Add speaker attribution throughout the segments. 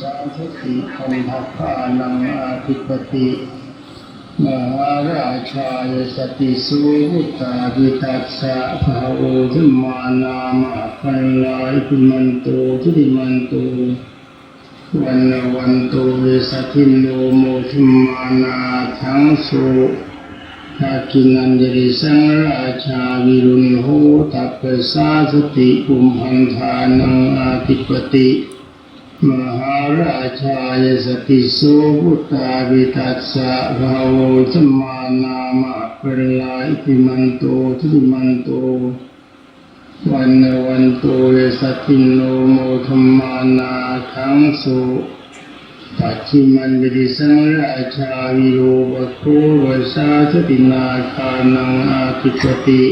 Speaker 1: สาธุติคันธพานังอาธิปติมหาราชายสติสุวุตาวิตัสสะภาโวธิมานามะปัลลายพิมันโตทุติมันโตวันวันโตเวสัทินโนโมทิมานาทั้งสุอากินันเดริสังราชาวิรุณโหตัปปะสาสติอุมหันธานังอาธิปติ มหาราชายสติสุพุตาวิตัสสะภาโวสมานามะปรลายติมันโตทิมันโตวันนวันโตเยสตินโนโมธมมานาทังสุปัจฉิมันวิริสังราชาวิโรวโควสาสตินาคานังอาคิปติ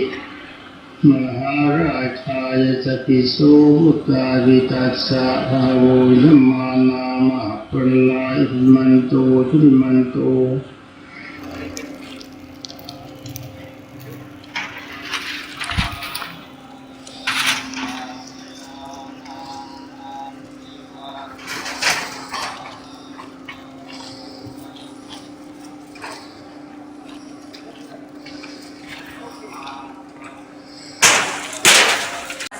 Speaker 1: มหาราชายจติโสพุตาวิตัสสะภาโวยัมมานามะปรลายหิมันโตทุติมันโต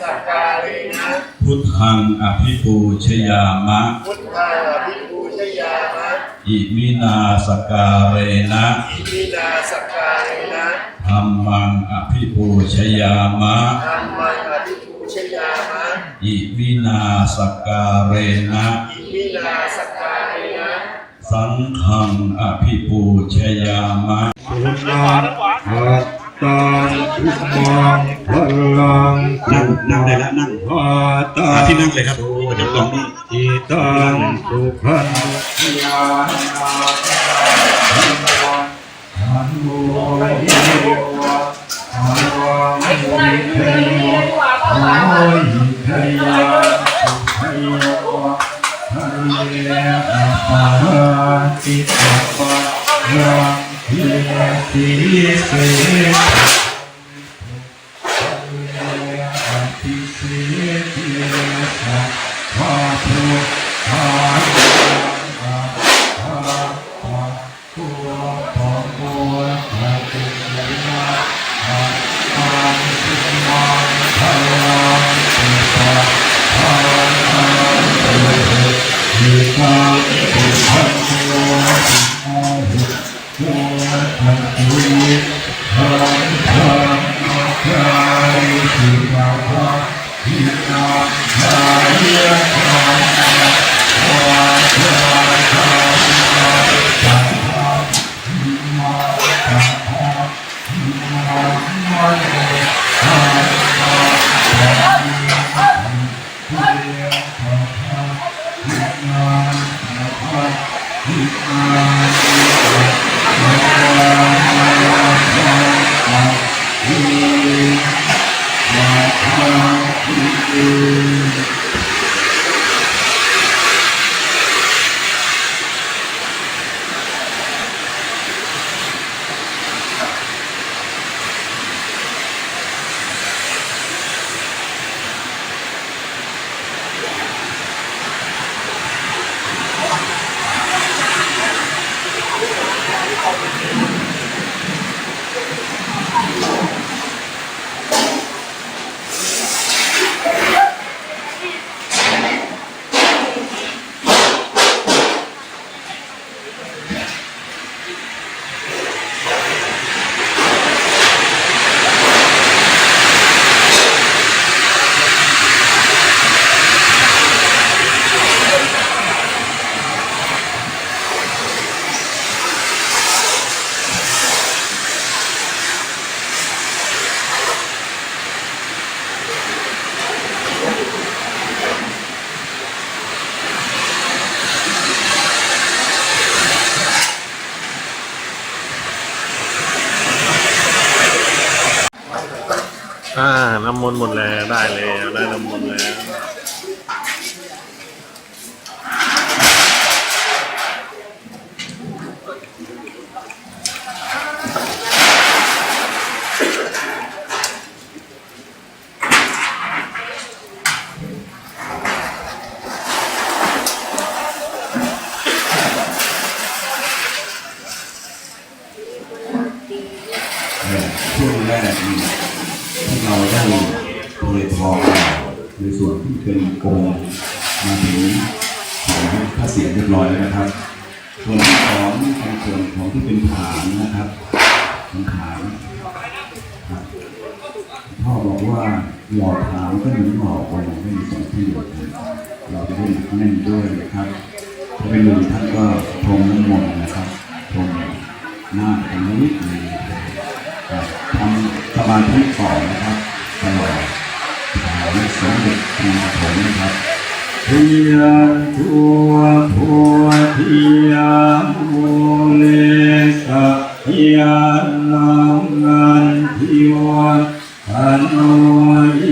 Speaker 2: สักการินะ
Speaker 3: พุ ทธังอภิปูชยามะ
Speaker 2: พุทธาภิปูชยามะ
Speaker 3: อิมินาสการเรนะ
Speaker 2: อิมินาสักการินะ
Speaker 3: ธรรมังอภิปูชยามะ
Speaker 2: ธรรมังอภิปูชยามะ
Speaker 3: อิมินาสการเรนะ
Speaker 2: อิมินาสักการินะ
Speaker 3: สังฆังอภิปูชยามะ
Speaker 4: สุนังหัตตังทุมัง พลัง
Speaker 3: นั่งนั่งได้แล้วนั่ง
Speaker 4: หัตตั
Speaker 3: หาที่นั่งเลยครับเดี๋ยวลองนี่
Speaker 4: จิตังสุขันยานาหันโมหิวะหันวังหิเทยวะหันโมหิเทยะสุขยวะหันเยอะปะติปะปะยังหิติ มาเนอามาสัพพะเทียสัพพะหินาสัพพะหินา
Speaker 5: อ่า น้ำมนต์หมดแล้วได้แล้วได้น้ำมนต์แล้ว
Speaker 4: เป็นองมาถึงของพระเศียรเรียบร้อยแล้วนะครับส่วนที่สองเป็นส่วนของที่เป็นฐานนะครับเป็นฐานครับพ่อบอกว่าหล่อฐานก็เหมือนหล่อองค์ไม่มีสองที่เดียวกันเราจะได้หนักแน่นด้วยนะครับถ้าเป็นมือท่านก็พรมน้ำมนต์นะครับพรมหน้าตรงนี้นิดนึงครับทำสมาธิก่อนนะครับตลอด ฐานสมเด็จปีปฐมนะครับเทียนทัวทัวเทียนโมเลสะเทียนนังนันทิวันอันโนเย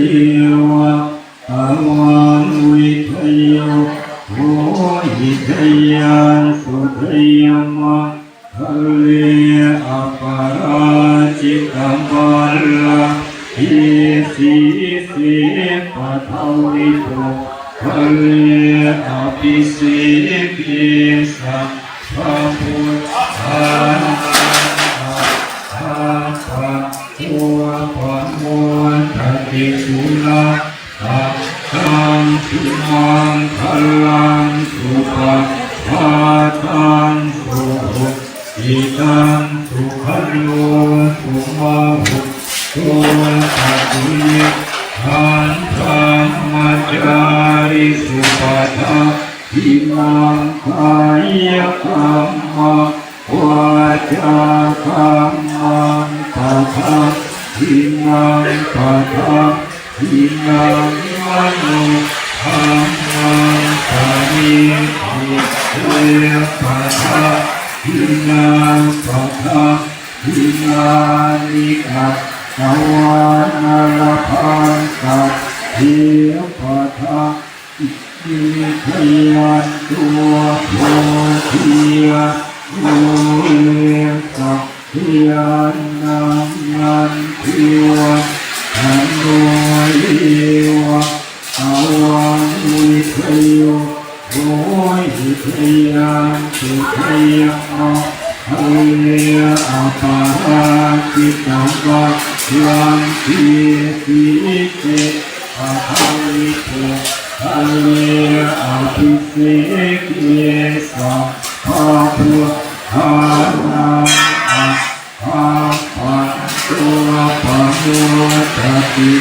Speaker 4: วะอวัน ติสุลาตัสสังสุมังคลังสุปัฏฐาตังสุหุอิตังสุขันโยสุมาหุสุสัตุยทันทัมมัจจาริสุปัฏฐาทิมังกายกรรมวาจากรรมตถา ทะทิมังปะทะทิมังมโนธรรมังปะนิทิเตปะทะทิมังปะทะทิมานิกะสวานาลพันตัดเทปะทะอิทิพยันตัวโพธิยะโมเลสัพยันนังนัน ทิวันอันโนเยวะอาวันวิทโยโหหิทยันสุทยัมะ Hallelujah, aparakitamba, yanti sike, ahalite, hallelujah, apisike, sa, apu, hana, apa,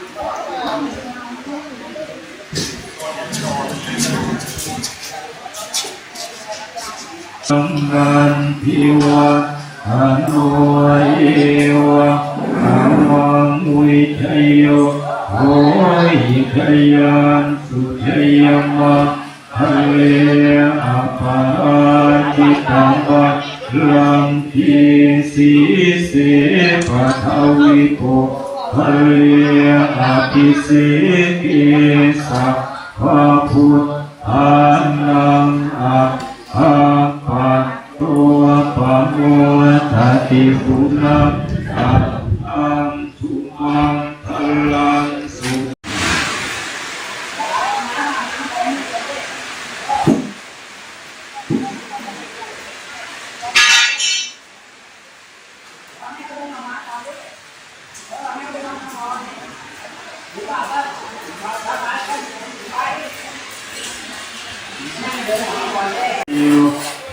Speaker 4: am, tumam, hayan, tupa, harapan, tuhe, วิตังอุพันโนสุมาหุโอวัตสุยิทังพระมัจสังกันทิวะอโนเยวะอาวังวิทโยโหหิทยันสุทยมะทะเลอาปาจิตังวะลังทีสีเสปะทวิโก ทะเลอภิสิกิสัพพพุทธานังอะอาปัตตัวปะโมทัติปุณะอัตตังทุมังพลังสุ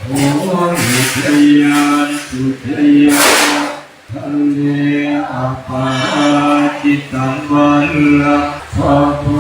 Speaker 4: โหหิทยันสุทยาทะเลอปาจิตังวันละ พ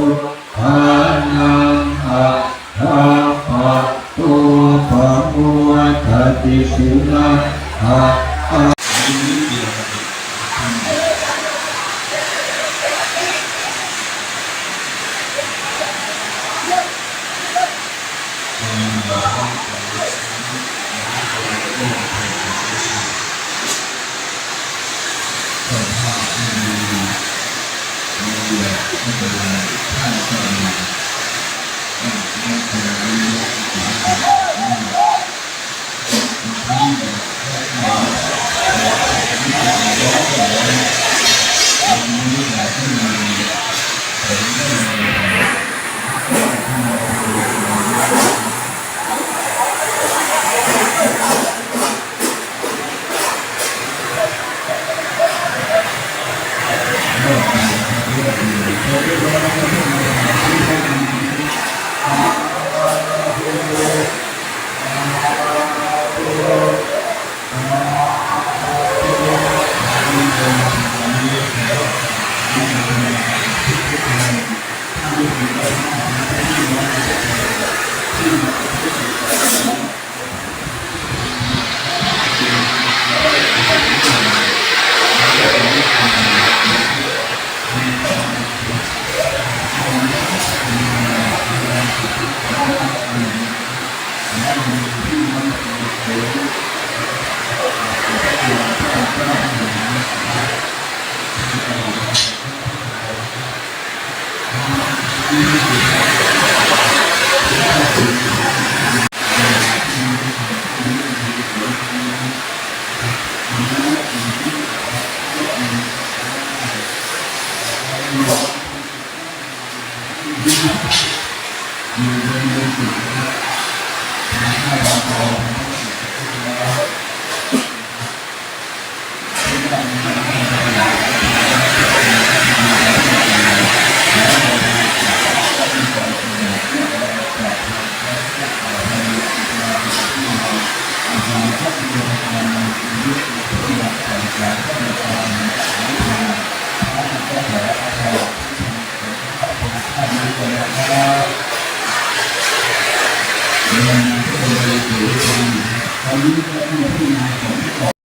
Speaker 4: とうございます。Thank you. อยู่ที่ตอนนี้
Speaker 3: ก็ต้องพิจารณาของ